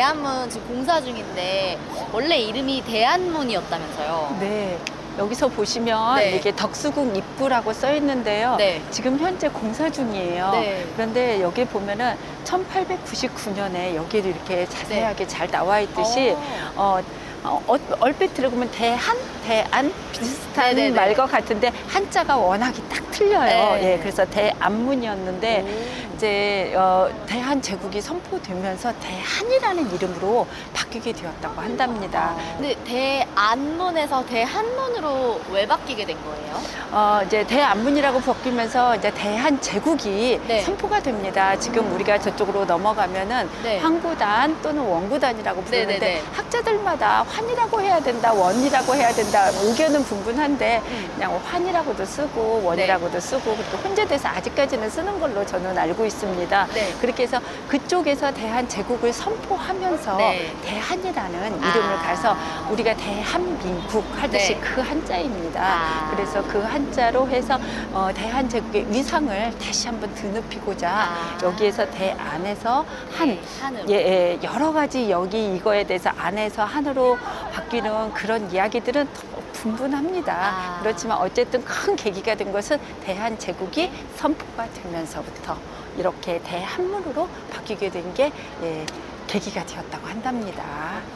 대한문 지금 공사 중인데 원래 이름이 대한문이었다면서요? 네. 여기서 보시면 네. 이게 덕수궁 입구라고 써 있는데요. 네. 지금 현재 공사 중이에요. 네. 그런데 여기 보면은 1899년에 여기를 이렇게 자세하게 잘 나와 있듯이 어. 어, 어, 얼핏 들어보면 대한, 대안 비슷한 네네네. 말과 같은데 한자가 워낙이 딱 틀려요. 네. 예, 그래서 대안문이었는데 이제 어, 대한 제국이 선포되면서 대한이라는 이름으로 바뀌게 되었다고 한답니다. 근데 대안문에서 대한문으로 왜 바뀌게 된 거예요? 어, 이제 대안문이라고 바뀌면서 이제 대한 제국이 네. 선포가 됩니다. 지금 우리가 저쪽으로 넘어가면은 네. 황구단 또는 원구단이라고 부르는데 네네네. 학자들마다 환이라고 해야 된다, 원이라고 해야 된다 의견은 분분한데 음. 그냥 환이라고도 쓰고 원이라고도 네. 쓰고 그리고 혼재돼서 아직까지는 쓰는 걸로 저는 알고 있습니다. 네. 그렇게 해서 그쪽에서 대한 제국을 선포하면서 네. 대한이라는 아. 이름을 가서 우리가 대한민국 하듯이 네. 그 한자입니다. 아. 그래서 그 한자로 해서 어, 대한 제국의 위상을 다시 한번 드높이고자 아. 여기에서 대 안에서 한 네. 예, 예, 여러 가지 여기 이거에 대해서 안에서 한으로 바뀌는 그런 이야기들은 더 분분합니다. 아. 그렇지만 어쨌든 큰 계기가 된 것은 대한제국이 선포가 되면서부터 이렇게 대한문으로 바뀌게 된게 예, 계기가 되었다고 한답니다.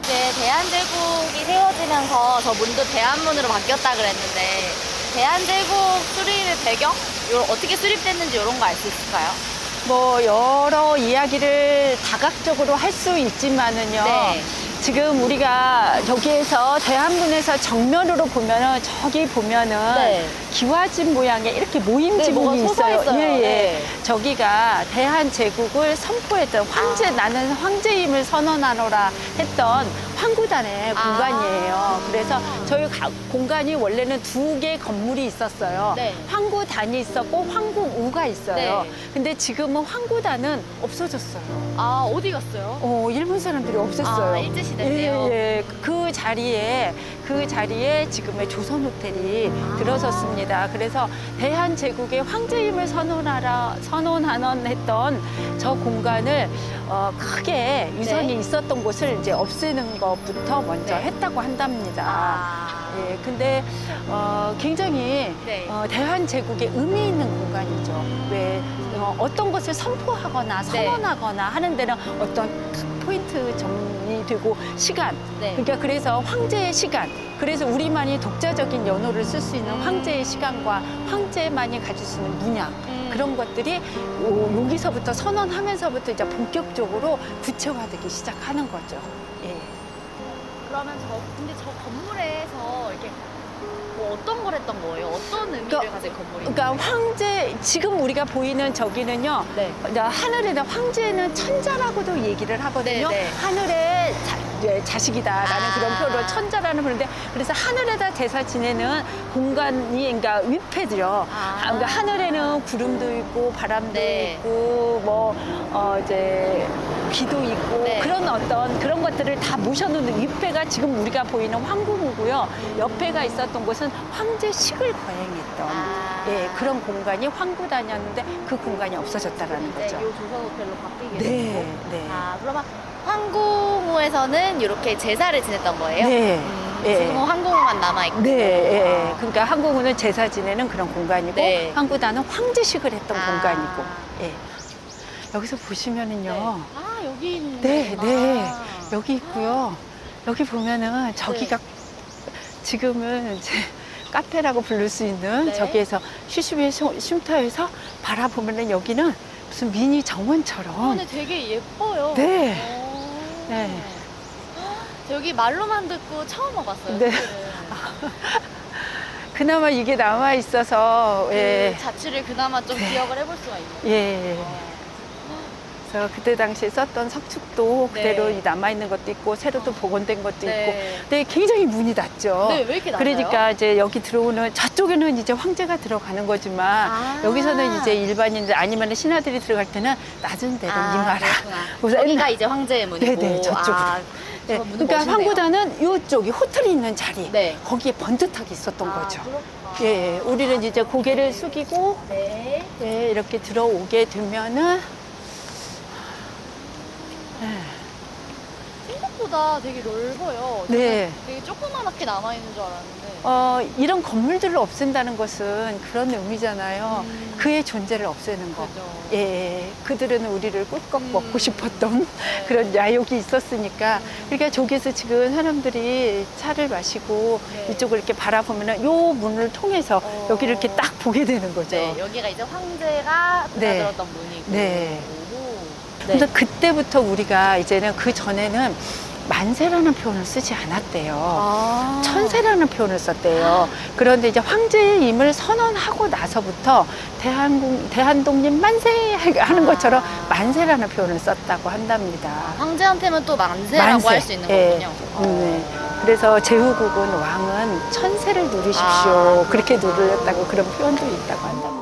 이제 대한제국이 세워지면서 저 문도 대한문으로 바뀌었다 그랬는데 대한제국 수립의 배경? 요 어떻게 수립됐는지 이런 거 알 수 있을까요? 뭐 여러 이야기를 다각적으로 할 수 있지만은요. 네. 지금 우리가 저기에서 대한문에서 정면으로 보면은 저기 보면은 네. 기와집 모양의 이렇게 모임 네, 지붕이 있어요. 솟아있어요. 예, 예. 네. 저기가 대한 제국을 선포했던 황제 아. 나는 황제임을 선언하노라 했던 황구단의 아. 공간이에요. 그래서 저희 가- 공간이 원래는 두 개 건물이 있었어요. 네. 황구단이 있었고 황궁우가 있어요. 네. 근데 지금은 황구단은 없어졌어요. 아 어디 갔어요? 어, 일본 사람들이 없앴어요. 아, 일제시대인데요? 예, 예. 그 자리에, 그 자리에 지금의 조선 호텔이 아. 들어섰습니다. 그래서 대한 제국의 황제임을 선언하라, 선언하는 했던 저 공간을 어, 크게 유선이 네. 있었던 곳을 이제 없애는 것부터 먼저 네. 했다고 한답니다. 아. 예, 근데 어, 굉장히 네. 어, 대한제국의 의미 있는 공간이죠. 왜 어, 어떤 것을 선포하거나 네. 선언하거나 하는 데는 어떤 포인트 정리 되고 시간. 네. 그러니까 그래서 황제의 시간. 그래서 우리만이 독자적인 연호를 쓸 수 있는 음. 황제의 시간과 황제만이 가질 수 있는 문양. 음. 그런 것들이 요- 여기서부터 선언하면서부터 이제 본격적으로 구체화되기 시작하는 거죠. 예. 그러면 저 근데 저 건물에서 이렇게 뭐 어떤 걸 했던 거예요? 어떤 의미를 그러니까- 가진 건물이? 그러니까 황제 지금 우리가 보이는 저기는요. 네. 나 하늘에다 황제는 천자라고도 얘기를 하거든요. 네, 네. 하늘의 자, 예, 자식이다라는 아. 그런 표현으로 천자라는 부르는데 그래서 하늘에다 제사 지내는 공간이 그러니까 위패들요. 아. 그러니까 하늘에는 구름도 있고 바람도 네. 있고 뭐 어, 이제 비도 있고 네. 그런 어떤 그런 것들을 다 모셔놓는 위패가 지금 우리가 보이는 황궁이고요. 옆에가 있었던 곳은 황제식을 거행했던 아. 예, 그런 공간이 황구단이었는데 그 공간이 없어졌다라는 네, 거죠. 요 조선 호텔로 바뀌게 네, 됐고. 네. 아, 그러면 황궁우에서는 이렇게 제사를 지냈던 거예요? 네. 음, 예. 지금은 황궁우만 남아있고. 네, 예. 아. 그러니까 한국은 제사 지내는 그런 공간이고 네. 황구단은 황제식을 했던 아. 공간이고. 예. 여기서 보시면은요. 네. 아, 여기 있는 네, 거구나. 네. 여기 있고요. 여기 보면은 저기가 네. 지금은 이제 카페라고 부를 수 있는 네. 저기에서 쉬쉬비의 쉼- 쉼터에서 바라보면은 여기는 무슨 미니 정원처럼 아, 근데 되게 예뻐요. 네. 오. 네. 여기 말로만 듣고 처음 와봤어요. 네. 사실은. 그나마 이게 남아 있어서 그 예. 자취를 그나마 좀 네. 기억을 해볼 수가 있네요. 예. 그래서 그때 당시에 썼던 석축도 네. 그대로 남아 있는 것도 있고 새로 또 복원된 것도 있고 네. 근데 굉장히 문이 닫죠. 네, 왜 이렇게 낮아요? 그러니까 이제 여기 들어오는 저쪽에는 이제 황제가 들어가는 거지만 아. 여기서는 이제 일반인들 아니면 신하들이 들어갈 때는 낮은 데로 임하라. 그렇구나. 그래서 여기가 이제 황제의 문이고. 네네, 저쪽으로. 아, 네, 그러니까 멋있네요. 황구단은 이쪽이 호텔이 있는 자리 네. 거기에 번듯하게 있었던 아, 거죠. 그렇구나. 예, 예, 우리는 이제 고개를 숙이고 네. 네, 이렇게 들어오게 되면은 네, 생각보다 되게 넓어요. 네. 되게 조그맣게 남아있는 줄 알았는데. 어, 이런 건물들을 없앤다는 것은 그런 의미잖아요. 음, 그의 존재를 없애는 거. 그죠. 예, 그들은 우리를 꿀꺽 음. 먹고 싶었던 네. 그런 야욕이 있었으니까. 그러니까 저기서 지금 사람들이 차를 마시고 네. 이쪽을 이렇게 바라보면은 요 문을 통해서 어. 여기를 이렇게 딱 보게 되는 거죠. 네, 여기가 이제 황제가 네. 드나들었던 문이고. 네. 오. 근데 그때부터 우리가 이제는 그 전에는 만세라는 표현을 쓰지 않았대요. 아. 천세라는 표현을 썼대요. 그런데 이제 황제의 임을 선언하고 나서부터 대한국, 대한독립 만세 하는 것처럼 아. 만세라는 표현을 썼다고 한답니다. 황제한테는 또 만세라고 만세. 할수 있는 예. 거군요. 음, 네. 그래서 제후국은 왕은 천세를 누리십시오. 아. 그렇게 누렸다고 그런 표현도 있다고 한답니다.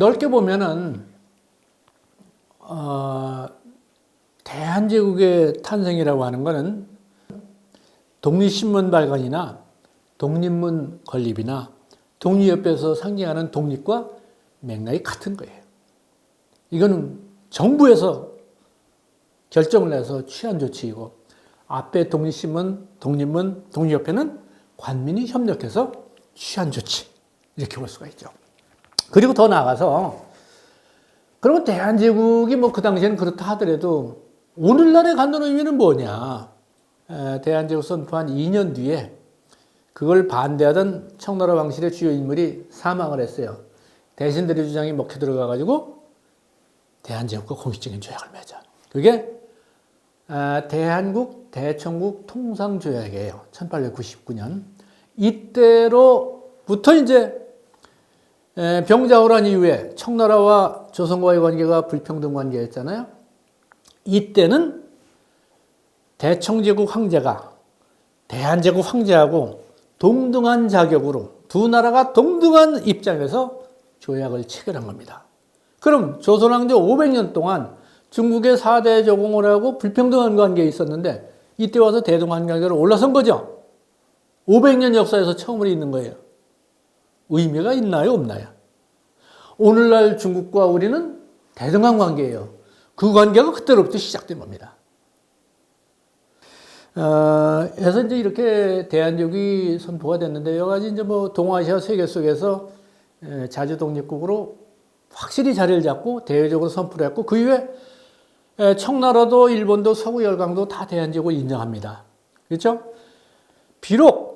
넓게 보면은 어, 대한제국의 탄생이라고 하는 것은 독립신문 발간이나 독립문 건립이나 독립협회에서 상징하는 독립과 맥락이 같은 거예요. 이거는 정부에서 결정을 해서 취한 조치이고 앞에 독립신문, 독립문, 독립협회는 관민이 협력해서 취한 조치 이렇게 볼 수가 있죠. 그리고 더 나아가서 그러면 대한제국이 뭐 그 당시에는 그렇다 하더라도 오늘날에 갖는 의미는 뭐냐? 에, 대한제국 선포한 2년 뒤에 그걸 반대하던 청나라 왕실의 주요 인물이 사망을 했어요. 대신들의 주장이 먹혀 들어가가지고 대한제국과 공식적인 조약을 맺어. 그게 아, 대한국 대청국 통상조약이에요. 1899년. 이때로부터 이제 에, 병자호란 이후에 청나라와 조선과의 관계가 불평등 관계였잖아요. 이때는 대청제국 황제가 대한제국 황제하고 동등한 자격으로 두 나라가 동등한 입장에서 조약을 체결한 겁니다. 그럼 조선왕조 500년 동안 중국의 4대 조공을 하고 불평등한 관계에 있었는데 이때 와서 대등한 관계로 올라선 거죠. 500년 역사에서 처음으로 있는 거예요. 의미가 있나요, 없나요? 오늘날 중국과 우리는 대등한 관계예요. 그 관계가 그때로부터 시작된 겁니다. 어, 해서 이제 이렇게 대한민국이 선포가 됐는데 여러 가지 이제 뭐 동아시아 세계 속에서 에, 자주 독립국으로 확실히 자리를 잡고 대외적으로 선포를 했고 그 이후에 에, 청나라도 일본도 서구 열강도 다 대한민국을 인정합니다. 그렇죠? 비록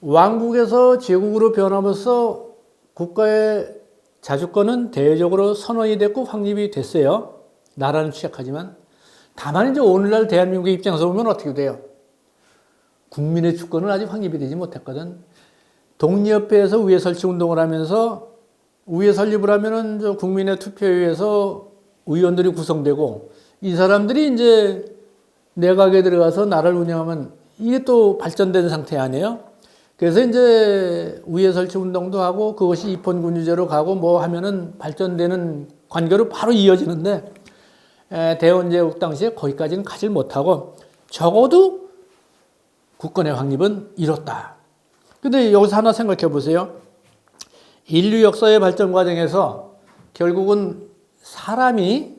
왕국에서 제국으로 변함으로써 국가의 자주권은 대외적으로 선언이 됐고 확립이 됐어요. 나라는 취약하지만 다만 이제 오늘날 대한민국의 입장에서 보면 어떻게 돼요? 국민의 주권은 아직 확립이 되지 못했거든. 독립협회에서 우회 설치 운동을 하면서 우회 설립을 하면은 저 국민의 투표에 의해서 의원들이 구성되고 이 사람들이 이제 내각에 들어가서 나라를 운영하면 이게 또 발전된 상태 아니에요? 그래서 이제 우회 설치 운동도 하고 그것이 입헌군주제로 가고 뭐 하면은 발전되는 관계로 바로 이어지는데 에, 대원제국 당시에 거기까지는 가질 못하고 적어도 국권의 확립은 이뤘다. 근데 여기서 하나 생각해 보세요. 인류 역사의 발전 과정에서 결국은 사람이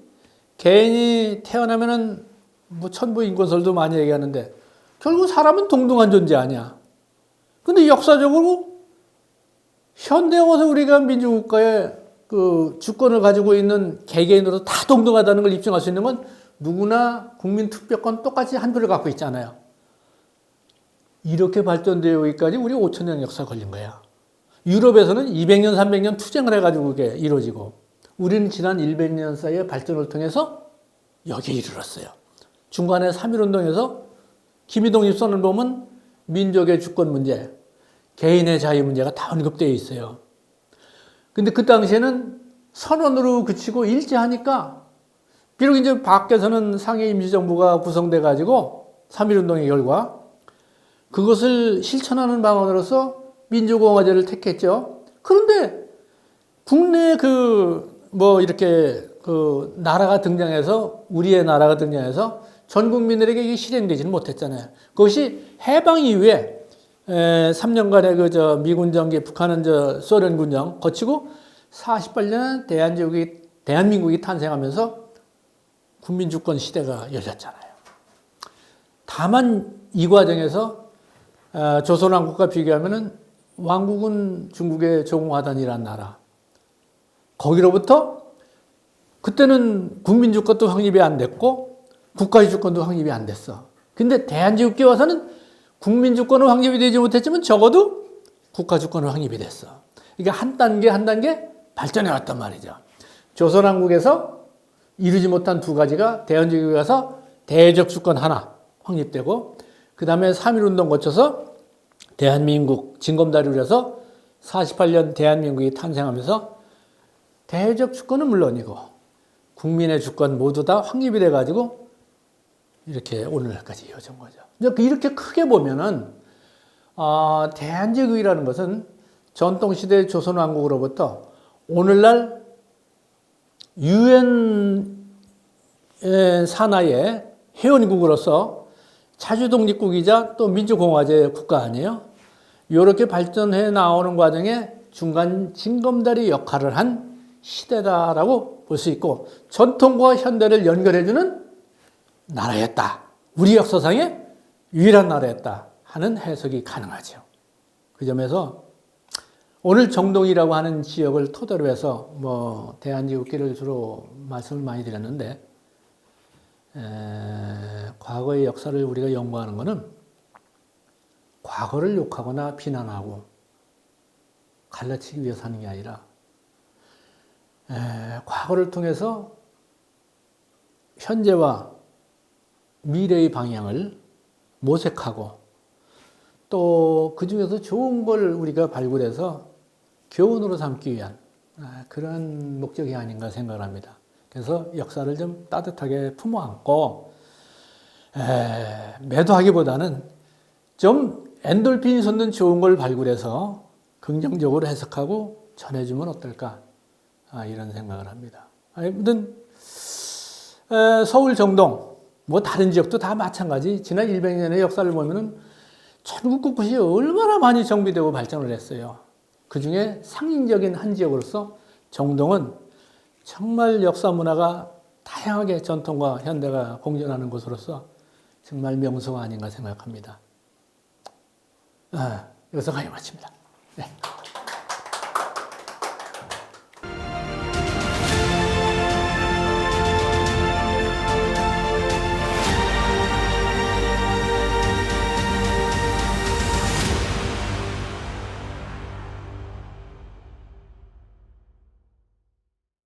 개인이 태어나면은 뭐 천부 인권설도 많이 얘기하는데 결국 사람은 동등한 존재 아니야. 근데 역사적으로 현대 와서 우리가 민주국가의 그 주권을 가지고 있는 개개인으로 다 동등하다는 걸 입증할 수 있는 건 누구나 국민 투표권 똑같이 한 표를 갖고 있잖아요. 이렇게 발전되어 여기까지 우리 5천 년 역사 걸린 거야. 유럽에서는 200년, 300년 투쟁을 해가지고 그게 이루어지고 우리는 지난 100년 사이의 발전을 통해서 여기에 이르렀어요. 중간에 3.1운동에서 김희동 입선을 보면 민족의 주권 문제, 개인의 자유 문제가 다 언급되어 있어요. 근데 그 당시에는 선언으로 그치고 일제하니까 비록 이제 밖에서는 상해 임시정부가 구성돼 가지고 3.1운동의 결과 그것을 실천하는 방안으로서 민주공화제를 택했죠. 그런데 국내 그 뭐 이렇게 그 나라가 등장해서 우리의 나라가 등장해서 전 국민들에게 이게 실행되지는 못했잖아요. 그것이 해방 이후에 에, 3년간의 그 저 미군 정기, 북한은 저 소련 군정 거치고 48년 대한제국이 대한민국이 탄생하면서 국민 주권 시대가 열렸잖아요. 다만 이 과정에서 어, 조선왕국과 비교하면은 왕국은 중국의 조공화단이라는 나라. 거기로부터 그때는 국민 주권도 확립이 안 됐고 국가의 주권도 확립이 안 됐어. 근데 대한제국기 와서는 국민 주권은 확립이 되지 못했지만 적어도 국가 주권은 확립이 됐어. 이게 한 단계 한 단계 발전해 왔단 말이죠. 조선왕국에서 이루지 못한 두 가지가 대한제국에 가서 대적 주권 하나 확립되고 그 다음에 3.1운동 거쳐서 대한민국 징검다리를 해서 48년 대한민국이 탄생하면서 대적 주권은 물론이고 국민의 주권 모두 다 확립이 돼가지고 이렇게 오늘날까지 이어진 거죠. 이제 이렇게 크게 보면은 아, 대한제국이라는 것은 전통시대 조선왕국으로부터 오늘날 유엔 산하의 회원국으로서 자주독립국이자 또 민주공화제 국가 아니에요? 이렇게 발전해 나오는 과정에 중간 징검다리 역할을 한 시대다라고 볼 수 있고 전통과 현대를 연결해주는 나라였다. 우리 역사상의 유일한 나라였다 하는 해석이 가능하죠. 그 점에서 오늘 정동이라고 하는 지역을 토대로 해서 뭐 대한제국기를 주로 말씀을 많이 드렸는데 에, 과거의 역사를 우리가 연구하는 것은 과거를 욕하거나 비난하고 갈라치기 위해서 하는 게 아니라 에, 과거를 통해서 현재와 미래의 방향을 모색하고 또 그 중에서 좋은 걸 우리가 발굴해서 교훈으로 삼기 위한 아, 그런 목적이 아닌가 생각을 합니다. 그래서 역사를 좀 따뜻하게 품어 안고 에, 매도하기보다는 좀 엔돌핀이 솟는 좋은 걸 발굴해서 긍정적으로 해석하고 전해주면 어떨까 아, 이런 생각을 합니다. 아무튼 에, 서울 정동 뭐 다른 지역도 다 마찬가지 지난 100년의 역사를 보면은 전국 곳곳이 얼마나 많이 정비되고 발전을 했어요. 그 중에 상징적인 한 지역으로서 정동은 정말 역사 문화가 다양하게 전통과 현대가 공존하는 곳으로서 정말 명소가 아닌가 생각합니다. 아, 여기서 가요 마칩니다. 네.